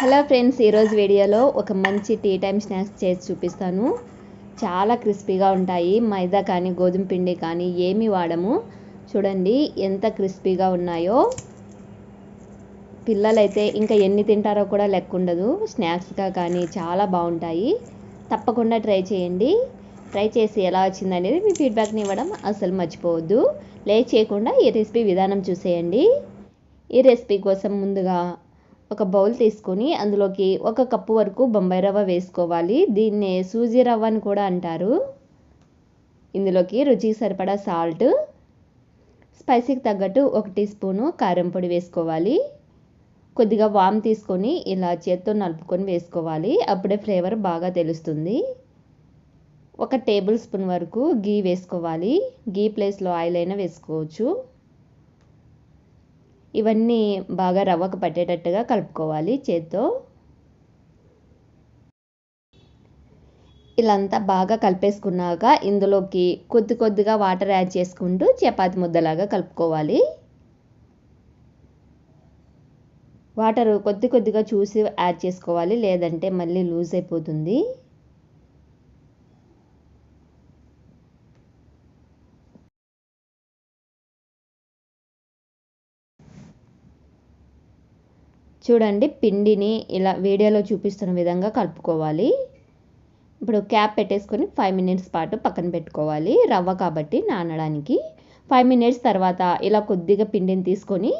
Hello friends ఈరోజు వీడియోలో ఒక మంచి టీ టైం స్నాక్స్ చేసి చూపిస్తాను. చాలా క్రిస్పీగా ఉంటాయి. మైదా కానీ గోధుమ పిండి కానీ ఏమి వాడము. చూడండి ఎంత క్రిస్పీగా ఉన్నాయో. పిల్లలైతే ఇంకా ఎన్ని తింటారో కూడా లెక్క ఉండదు. స్నాక్స్గా కానీ చాలా బాగుంటాయి. తప్పకుండా ట్రై చేయండి. ట్రై చేసి ఎలా వచ్చింది అనేది మీ ఫీడ్బ్యాక్ని ఇవ్వడం అసలు మర్చిపోవద్దు. లేట్ చేయకుండా ఈ రెసిపీ విధానం చూసేయండి. ఈ రెసిపీ కోసం ముందుగా ఒక బౌల్ తీసుకొని అందులోకి ఒక కప్పు వరకు బొంబాయి రవ్వ వేసుకోవాలి. దీన్నే సూజీ రవ్వ అని కూడా అంటారు. ఇందులోకి రుచికి సరిపడా సాల్ట్ స్పైసీకి తగ్గట్టు ఒక టీ స్పూను కారం పొడి వేసుకోవాలి. కొద్దిగా వామ్ తీసుకొని ఇలా చేత్తో నలుపుకొని వేసుకోవాలి. అప్పుడే ఫ్లేవర్ బాగా తెలుస్తుంది. ఒక టేబుల్ స్పూన్ వరకు గీ వేసుకోవాలి. గీ ప్లేస్లో ఆయిల్ అయినా వేసుకోవచ్చు. ఇవన్నీ బాగా రవ్వకు పట్టేటట్టుగా కలుపుకోవాలి చేత్తో. ఇలాంతా బాగా కలిపేసుకున్నాక ఇందులోకి కొద్ది కొద్దిగా వాటర్ యాడ్ చేసుకుంటూ చపాతి ముద్దలాగా కలుపుకోవాలి. వాటర్ కొద్ది కొద్దిగా చూసి యాడ్ చేసుకోవాలి లేదంటే మళ్ళీ లూజ్ అయిపోతుంది. చూడండి పిండిని ఇలా వీడియోలో చూపిస్తున్న విధంగా కలుపుకోవాలి. ఇప్పుడు క్యాప్ పెట్టేసుకొని ఫైవ్ మినిట్స్ పాటు పక్కన పెట్టుకోవాలి రవ్వ కాబట్టి నానడానికి. ఫైవ్ మినిట్స్ తర్వాత ఇలా కొద్దిగా పిండిని తీసుకొని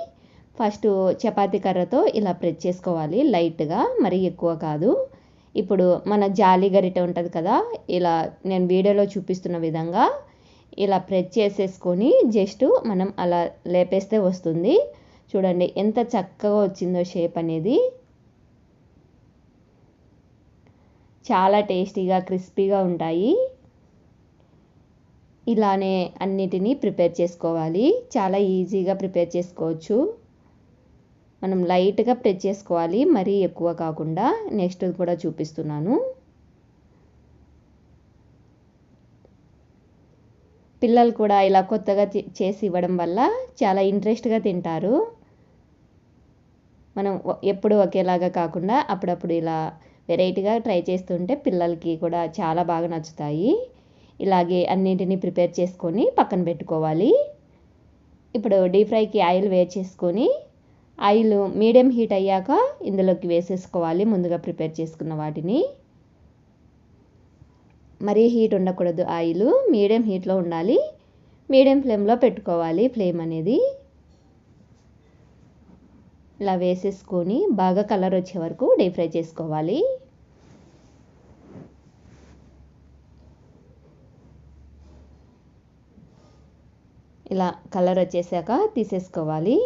ఫస్ట్ చపాతీ కర్రతో ఇలా ప్రెస్ చేసుకోవాలి లైట్గా మరీ ఎక్కువ కాదు. ఇప్పుడు మన జాలి గరిట ఉంటుంది కదా ఇలా నేను వీడియోలో చూపిస్తున్న విధంగా ఇలా ప్రెస్ చేసేసుకొని జస్ట్ మనం అలా లేపేస్తే వస్తుంది. చూడండి ఎంత చక్కగా వచ్చిందో షేప్ అనేది. చాలా టేస్టీగా క్రిస్పీగా ఉంటాయి. ఇలానే అన్నిటినీ ప్రిపేర్ చేసుకోవాలి. చాలా ఈజీగా ప్రిపేర్ చేసుకోవచ్చు. మనం లైట్గా ప్రెస్ చేసుకోవాలి మరీ ఎక్కువ కాకుండా. నెక్స్ట్ కూడా చూపిస్తున్నాను. పిల్లలు కూడా ఇలా కొత్తగా చేసి ఇవ్వడం వల్ల చాలా ఇంట్రెస్ట్గా తింటారు. మనం ఎప్పుడు ఒకేలాగా కాకుండా అప్పుడప్పుడు ఇలా వెరైటీగా ట్రై చేస్తుంటే పిల్లలకి కూడా చాలా బాగా నచ్చుతాయి. ఇలాగే అన్నింటినీ ప్రిపేర్ చేసుకొని పక్కన పెట్టుకోవాలి. ఇప్పుడు డీప్ ఫ్రైకి ఆయిల్ వేడి చేసుకొని ఆయిల్ మీడియం హీట్ అయ్యాక ఇందులోకి వేసేసుకోవాలి ముందుగా ప్రిపేర్ చేసుకున్న వాటిని. మరీ హీట్ ఉండకూడదు ఆయిల్ మీడియం హీట్లో ఉండాలి. మీడియం ఫ్లేమ్లో పెట్టుకోవాలి ఫ్లేమ్ అనేది. ఇలా వేసేసుకొని బాగా కలర్ వచ్చే వరకు డీప్ ఫ్రై చేసుకోవాలి. ఇలా కలర్ వచ్చేసాక తీసేసుకోవాలి.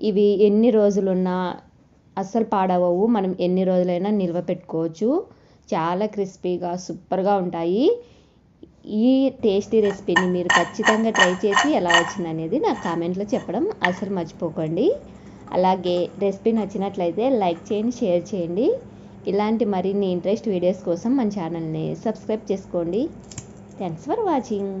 ఇవి ఎన్ని రోజులున్నా అస్సలు పాడవవు. మనం ఎన్ని రోజులైనా నిల్వ పెట్టుకోవచ్చు. చాలా క్రిస్పీగా సూపర్గా ఉంటాయి. ఈ టేస్టీ రెసిపీని మీరు ఖచ్చితంగా ట్రై చేసి ఎలా వచ్చింది అనేది నాకు కామెంట్లో చెప్పడం అసలు మర్చిపోకండి. అలాగే రెసిపీ నచ్చినట్లయితే లైక్ చేయండి షేర్ చేయండి. ఇలాంటి మరిన్ని ఇంట్రెస్ట్ వీడియోస్ కోసం మన ఛానల్ని సబ్స్క్రైబ్ చేసుకోండి. Thanks for watching